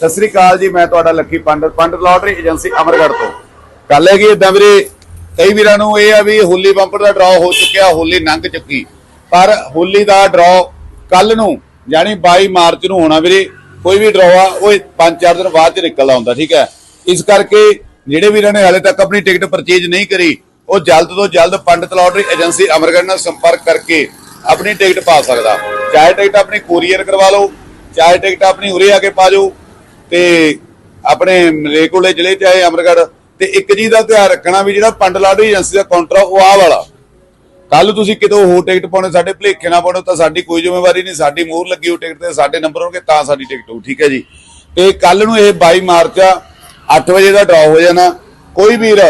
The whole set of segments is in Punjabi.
ਸਤਿ ਸ੍ਰੀ ਅਕਾਲ ਜੀ, ਮੈਂ ਤੁਹਾਡਾ lucky Pandit Pandit lottery agency Amargarh ਤੋਂ। ਗੱਲ ਹੈਗੀ ਇਦਾਂ ਵੀਰੇ, ਕਈ ਵੀਰਾਂ ਨੂੰ ਇਹ ਆ ਵੀ ਹੋਲੀ ਬੰਪਰ ਦਾ ਡਰਾਅ ਹੋ ਚੁੱਕਿਆ, ਹੋਲੀ ਲੰਘ ਚੁੱਕੀ। ਪਰ ਹੋਲੀ ਦਾ ਡਰਾਅ ਕੱਲ ਨੂੰ, ਯਾਨੀ 22 ਮਾਰਚ ਨੂੰ ਹੋਣਾ ਵੀਰੇ, ਕੋਈ ਵੀ ਡਰਾਅ ਆ, ਉਹ 5-4 ਦਿਨ ਬਾਅਦ ਚ ਨਿਕਲਦਾ ਹੁੰਦਾ, ਠੀਕ ਹੈ? ਇਸ ਕਰਕੇ ਜਿਹੜੇ ਵੀਰਾਂ ਨੇ ਹਾਲੇ ਤੱਕ ਆਪਣੀ ਟਿਕਟ ਪਰਚੇਜ ਨਹੀਂ ਕਰੀ, ਉਹ ਜਲਦ ਤੋਂ ਜਲਦ ਪੰਡਤ ਲਾਟਰੀ ਏਜੰਸੀ ਅਮਰਗੜ੍ਹ ਨਾਲ ਸੰਪਰਕ ਕਰਕੇ ਆਪਣੀ ਟਿਕਟ ਪਾ ਸਕਦਾ। ਚਾਹੇ ਟਿਕਟ ਆਪਣੀ ਕੋਰੀਅਰ ਕਰਵਾ ਲਓ, ਚਾਹੇ ਟਿਕਟ ਆਪਣੀ ਉਰੇ ਆ ਕੇ ਪਾ ਜਾਓ ਤੇ ਆਪਣੇ ਮਲੇਕੋਲੇ ਜ਼ਿਲ੍ਹੇ ਚ ਆਏ ਅਮਰਗੜ੍ਹ ਤੇ ਇੱਕ ਚੀਜ਼ ਦਾ ਧਿਆਨ ਰੱਖਣਾ ਵੀ ਜਿਹੜਾ ਪੰਡ ਲਾਟਰੀ ਏਜੰਸੀ ਦਾ ਕਾਊਂਟਰ ਉਹ ਆਹ ਵਾਲਾ। ਕੱਲ ਤੁਸੀਂ ਕਿਤੋਂ ਹੋਰ ਟਿਕਟ ਪਾਉਣੇ, ਸਾਡੇ ਭਲੇਖੇ ਨਾ ਪਾਉਣੇ, ਤਾਂ ਸਾਡੀ ਕੋਈ ਜ਼ਿੰਮੇਵਾਰੀ ਨਹੀਂ, ਸਾਡੀ ਮੋਹਰ ਲੱਗੀ ਹੋ ਟਿਕਟ ਤੇ, ਸਾਡੇ ਨੰਬਰ ਹੋਣਗੇ, ਤਾਂ ਸਾਡੀ ਟਿਕਟ ਹੋਊ, ਠੀਕ ਹੈ ਜੀ। ਤੇ ਕੱਲ ਨੂੰ ਇਹ 22 ਮਾਰਚ ਆ 8 ਵਜੇ ਦਾ ਡਰਾਅ ਹੋ ਜਾਣਾ। ਕੋਈ ਵੀਰ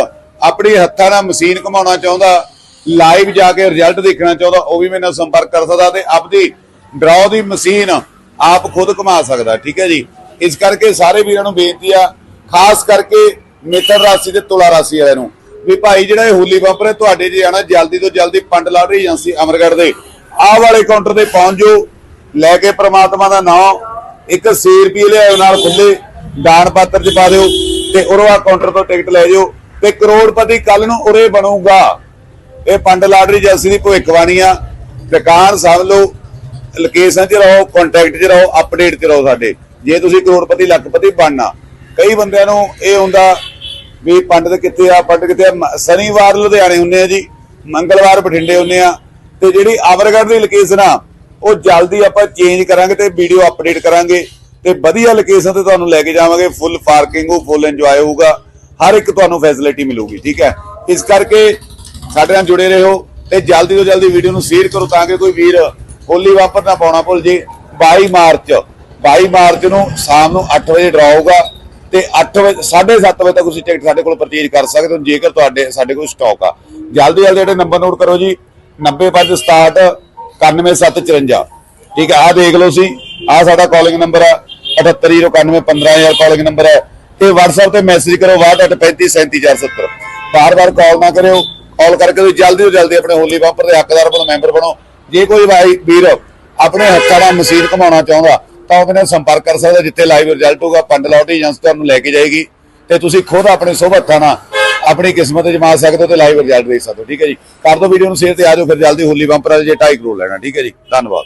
ਆਪਣੀ ਹੱਥਾਂ ਨਾਲ ਮਸ਼ੀਨ ਘੁਮਾਉਣਾ ਚਾਹੁੰਦਾ ਲਾਈਵ ਜਾ ਕੇ ਰਿਜ਼ਲਟ ਦੇਖਣਾ ਚਾਹੁੰਦਾ, ਉਹ ਵੀ ਮੇਰੇ ਨਾਲ ਸੰਪਰਕ ਕਰ ਸਕਦਾ ਤੇ ਆਪਦੀ ਡਰਾਅ ਦੀ ਮਸ਼ੀਨ ਆਪ ਖੁਦ ਘੁਮਾ ਸਕਦਾ, ਠੀਕ ਹੈ ਜੀ। ਇਸ ਕਰਕੇ ਸਾਰੇ ਵੀਰਾਂ ਨੂੰ ਬੇਨਤੀ ਆ, ਖਾਸ ਕਰਕੇ ਮਿੱਤਰ ਰਾਸ਼ੀ ਤੇ ਤੁਲਾ ਰਾਸ਼ੀ ਵਾਲਿਆਂ ਨੂੰ, ਵੀ ਭਾਈ ਜਿਹੜਾ ਇਹ ਹੋਲੀ ਬੰਪਰ ਹੈ, ਤੁਹਾਡੇ ਜੇ ਆਣਾ ਜਲਦੀ ਤੋਂ ਜਲਦੀ ਪੰਡ ਲਾਟਰੀ ਏਜੰਸੀ ਅਮਰਗੜ੍ਹ ਦੇ। ਆਹ ਵਾਲੇ ਕਾਊਂਟਰ ਤੇ ਪਹੁੰਚ ਜਾਓ, ਲੈ ਕੇ ਪ੍ਰਮਾਤਮਾ ਦਾ ਨਾਮ, ਇੱਕ ਸੀ ਰੁਪਏ ਲਿਆਓ ਨਾਲ ਖੁੱਲੇ ਦਾਨ ਪਾਤਰ ਚ ਪਾ ਦਿਓ, ਤੇ ਉਰੋਂ ਆ ਕਾਊਂਟਰ ਤੋਂ ਟਿਕਟ ਲੈ ਜਾਓ, ਤੇ ਕਰੋੜਪਤੀ ਕੱਲ ਨੂੰ ਉਰੇ ਬਣੂਗਾ। ਇਹ ਪੰਡ ਲਾਟਰੀ ਏਜੰਸੀ ਦੀ ਭਵਿੱਖਬਾਣੀ ਆ, ਦੁਕਾਨ ਸਮਝ ਲਓ, ਲੋਕੇਸ਼ਨ 'ਚ ਰਹੋ ਕੰਟੈਕਟ 'ਚ ਰਹੋ ਅਪਡੇਟ 'ਚ ਰਹੋ ਸਾਡੇ। ਜੇ ਤੁਸੀਂ ਕਰੋੜਪਤੀ, ਲੱਖਪਤੀ ਬਣਨਾ, ਕਈ ਬੰਦਿਆਂ ਨੂੰ ਇਹ ਹੁੰਦਾ ਵੀ ਪੰਡਤ ਕਿੱਥੇ ਆ, ਪੰਡਤ ਕਿੱਥੇ ਆ? ਸ਼ਨੀਵਾਰ ਲੁਧਿਆਣੇ ਹੁੰਨੇ ਆ ਜੀ, ਮੰਗਲਵਾਰ ਬਠਿੰਡੇ ਹੁੰਨੇ ਆ, ਤੇ ਜਿਹੜੀ ਅਮਰਗੜ੍ਹ ਦੀ ਲੋਕੇਸ਼ਨ ਆ, ਉਹ ਜਲਦੀ ਆਪਾਂ ਚੇਂਜ ਕਰਾਂਗੇ ਤੇ ਵੀਡੀਓ ਅਪਡੇਟ ਕਰਾਂਗੇ, ਤੇ ਵਧੀਆ ਲੋਕੇਸ਼ਨ ਤੇ ਤੁਹਾਨੂੰ ਲੈ ਕੇ ਜਾਵਾਂਗੇ ਫੁੱਲ ਪਾਰਕਿੰਗ ਹੋ ਫੁੱਲ ਇੰਜੋਏ ਹੋਊਗਾ, ਹਰ ਇੱਕ ਤੁਹਾਨੂੰ ਫੈਸਿਲਿਟੀ ਮਿਲੂਗੀ, ਠੀਕ ਹੈ? ਇਸ ਕਰਕੇ ਸਾਡੇ ਨਾਲ ਜੁੜੇ ਰਹੋ ਤੇ ਜਲਦੀ ਤੋਂ ਜਲਦੀ ਵੀਡੀਓ ਨੂੰ ਸ਼ੇਅਰ ਕਰੋ ਤਾਂ ਕਿ ਕੋਈ ਵੀਰ ਹੋਲੀ ਵਾਪਰ ਨਾ ਪਾਉਣਾ ਭੁੱਲ ਜੇ 22 ਮਾਰਚ। 22 ਮਾਰਚ ਨੂੰ ਸ਼ਾਮ ਨੂੰ 8 ਵਜੇ ਡਰਾ ਹੋਊਗਾ ਤੇ 8 ਵਜੇ 7:30 ਵਜੇ ਤੱਕ ਤੁਸੀਂ ਟਿਕਟ ਸਾਡੇ ਕੋਲ ਪਰਚੇਜ ਕਰ ਸਕਦੇ ਹੋ, ਜੇਕਰ ਤੁਹਾਡੇ, ਸਾਡੇ ਕੋਲ ਸਟਾਕ ਆ। ਜਲਦੀ ਜਲਦੀ ਜਿਹੜੇ ਨੰਬਰ ਨੋਟ ਕਰੋ ਜੀ 9567 91754 ਠੀਕ ਹੈ ਆ ਦੇਖ ਲਓ ਸੀ ਆ ਸਾਡਾ ਕਾਲਿੰਗ ਨੰਬਰ ਆ 7809915000 ਕਾਲਿੰਗ ਨੰਬਰ ਹੈ ਤੇ WhatsApp ਤੇ ਮੈਸੇਜ ਕਰੋ 6235377470 ਬਾਰ-ਬਾਰ ਕਾਲ ਨਾ ਕਰਿਓ ਕਾਲ ਕਰਕੇ ਤੁਸੀਂ ਜਲਦੀ ਤੋਂ ਜਲਦੀ ਆਪਣੇ ਹੋਲੀ ਬੰਪਰ ਦੇ ਹੱਕਦਾਰ ਬਣੋ ਮੈਂਬਰ ਬਣੋ। ਜੇ ਕੋਈ ਭਾਈ ਵੀਰ ਆਪਣੇ ਹੱਕਾਂ ਦਾ ਮਸ਼ੀਨ ਘਮਾਉਣਾ ਚਾਹੁੰਦਾ ਤਾਂ ਉਹਦੇ ਨਾਲ ਸੰਪਰਕ ਕਰ ਸਕਦਾ ਜਿੱਥੇ ਲਾਈਵ ਰਿਜ਼ਲਟ ਹੋਊਗਾ ਪੰਡ ਲਾਟਰੀ ਏਜੰਸੀ ਤੁਹਾਨੂੰ ਲੈ ਕੇ ਜਾਏਗੀ ਤੇ ਤੁਸੀਂ ਖੁਦ ਆਪਣੇ ਸੁਭ ਹੱਥਾਂ ਨਾਲ ਆਪਣੀ ਕਿਸਮਤ ਜਮਾ ਸਕਦੇ ਹੋ ਤੇ ਲਾਈਵ ਰਿਜ਼ਲਟ ਦੇਖ ਸਕਦੇ ਹੋ, ਠੀਕ ਹੈ ਜੀ। ਕਰ ਦਿਓ ਵੀਡੀਓ ਨੂੰ ਸ਼ੇਅਰ ਤੇ ਆ ਜਾਓ, ਫਿਰ ਜਲਦੀ ਹੋਲੀ ਬੰਪਰ ਜੇ 2.5 ਕਰੋੜ ਲੈਣਾ, ਠੀਕ ਹੈ ਜੀ। ਧੰਨਵਾਦ।